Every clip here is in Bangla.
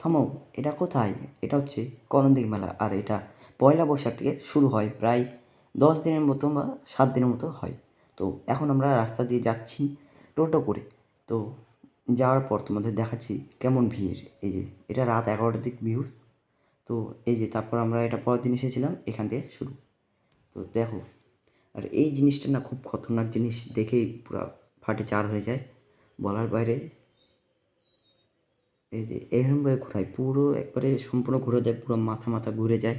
থামো এটা কোথায়? এটা হচ্ছে করণদিঘি মেলা, আর এটা পয়লা বৈশাখ থেকে শুরু হয়, প্রায় দশ দিনের মতো বা সাত দিনের মতো হয়। তো এখন আমরা রাস্তা দিয়ে যাচ্ছি টোটো করে। তো যাওয়ার পর তোমাদের দেখাচ্ছি কেমন ভিড়। এই যে, এটা রাত এগারোটার দিক ভিউ তো এই যে, তারপর আমরা এটা পরের দিন এসেছিলাম, এখান থেকে শুরু। তো দেখো আর এই জিনিসটা না খুব খতরনাক জিনিস দেখেই পুরো ফাটে চার হয়ে যায়। বলার বাইরে এই যে এরকমভাবে ঘোরায়, পুরো একবারে সম্পূর্ণ ঘুরে যায়, পুরো মাথা মাথা ঘুরে যায়।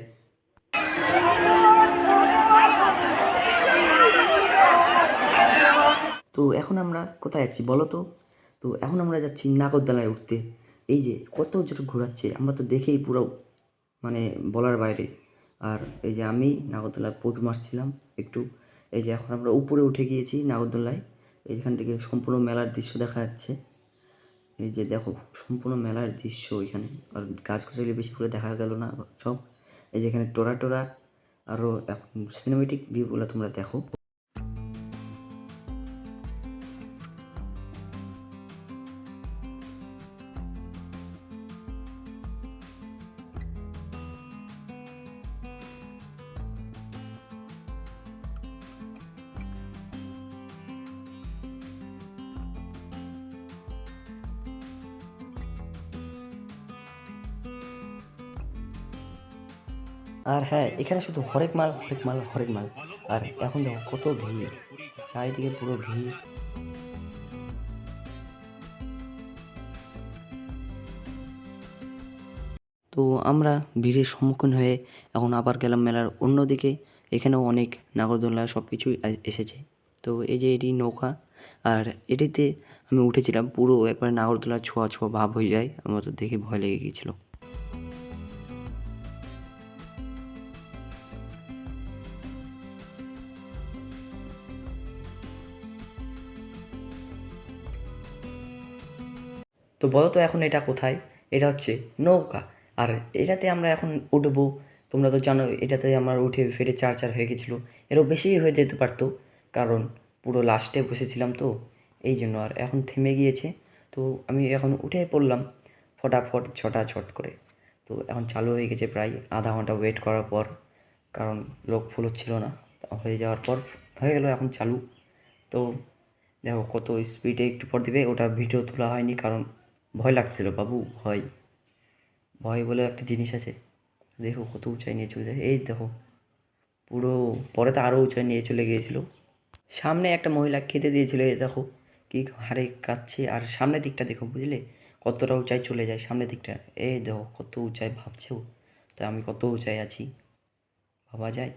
তো এখন আমরা কোথায় যাচ্ছি বলো তো? তো এখন আমরা যাচ্ছি নাগরদোলায় উঠতে। এই যে কত জোরে ঘোরাচ্ছে, আমরা তো দেখেই পুরো মানে বলার বাইরে। আর এই যে আমি নাগরদোলায় পোজ মারছিলাম একটু। এই যে এখন আমরা উপরে উঠে গিয়েছি নাগরদোলায়। এইখান থেকে সম্পূর্ণ মেলার দৃশ্য দেখা যাচ্ছে। এই যে দেখো, সম্পূর্ণ মেলার দৃশ্য এখানে। আর গাছগাছালি বেশি করে দেখা গেল না, সব। এই যে এখানে টোরা টোরা আরও এখন সিনেমেটিক ভিউগুলো তোমরা দেখো। আর হ্যাঁ এখানে শুধু হরেক মাল হরেক মাল হরেক মাল। আর এখন দেখো কত ভিড়। চারিদিকে পুরো ভিড়। তো আমরা ভিড়ের সম্মুখীন হয়ে এখন আবার গেলাম মেলার অন্যদিকে। এখানেও অনেক নাগরদোলা সব কিছুই এসেছে। তো এই যে এটি নৌকা, আর এটিতে আমি উঠেছিলাম। পুরো একবার নাগরদোলার ছোঁয়া ছোঁয়া ভাব হয়ে যায়। আমার তো দেখে ভয় লেগে গিয়েছিল। তো বলো তো এখন এটা কোথায়? এটা হচ্ছে নৌকা। আর এটাতে আমরা এখন উঠবো। তোমরা তো জানো এটাতে আমার উঠে ফেটে চার চার হয়ে গেছিল। এরও বেশি হয়ে যেতে পারতো, কারণ পুরো লাস্টে বসেছিলাম তো, এই জন্য। আর এখন থেমে গিয়েছে, তো আমি এখন উঠে পড়লাম ফটাফট ছটা ছট করে। তো এখন চালু হয়ে গেছে প্রায় আধা ঘণ্টা ওয়েট করার পর, কারণ লোক ফুল ছিল না। হয়ে যাওয়ার পর হয়ে গেল এখন চালু। তো দেখো কত স্পিডে একটু পর দিবে, ওটা ভিডিও তোলা হয়নি, কারণ ভয় লাগছিল, বাবু, ভয় ভয় বলে একটা জিনিস আছে। দেখো কত উঁচাই নিয়ে চলে যায়। এই দেখো, পুরো পরে তো আরও উঁচাই নিয়ে চলে গিয়েছিল। সামনে একটা মহিলা খেতে দিয়েছিল, এই দেখো কি হারে কাচ্ছে আর সামনের দিকটা দেখো, বুঝলে? কতটা উঁচাই চলে যায় সামনের দিকটা। এই দেখো, কত উঁচাই ভাবছেও তা আমি কত উঁচাই আছি? ভাবা যায়।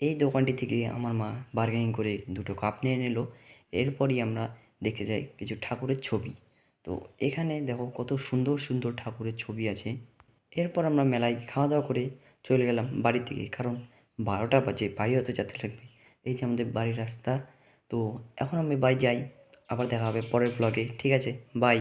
এই দোকানটি থেকে আমার মা বার্গেনিং করে দুটো কাপ নিয়ে নিল। এরপরই আমরা দেখতে যাই কিছু ঠাকুরের ছবি। তো এখানে দেখো কত সুন্দর সুন্দর ঠাকুরের ছবি আছে। এরপর আমরা মেলায় খাওয়া দাওয়া করে চলে গেলাম বাড়ি থেকে কারণ বারোটা বাজে, বাড়ি হয়তো যেতে লাগবে। এই যে আমাদের বাড়ির রাস্তা, তো এখন আমি বাড়ি যাই, আবার দেখা হবে পরের ব্লগে ঠিক আছে? বাই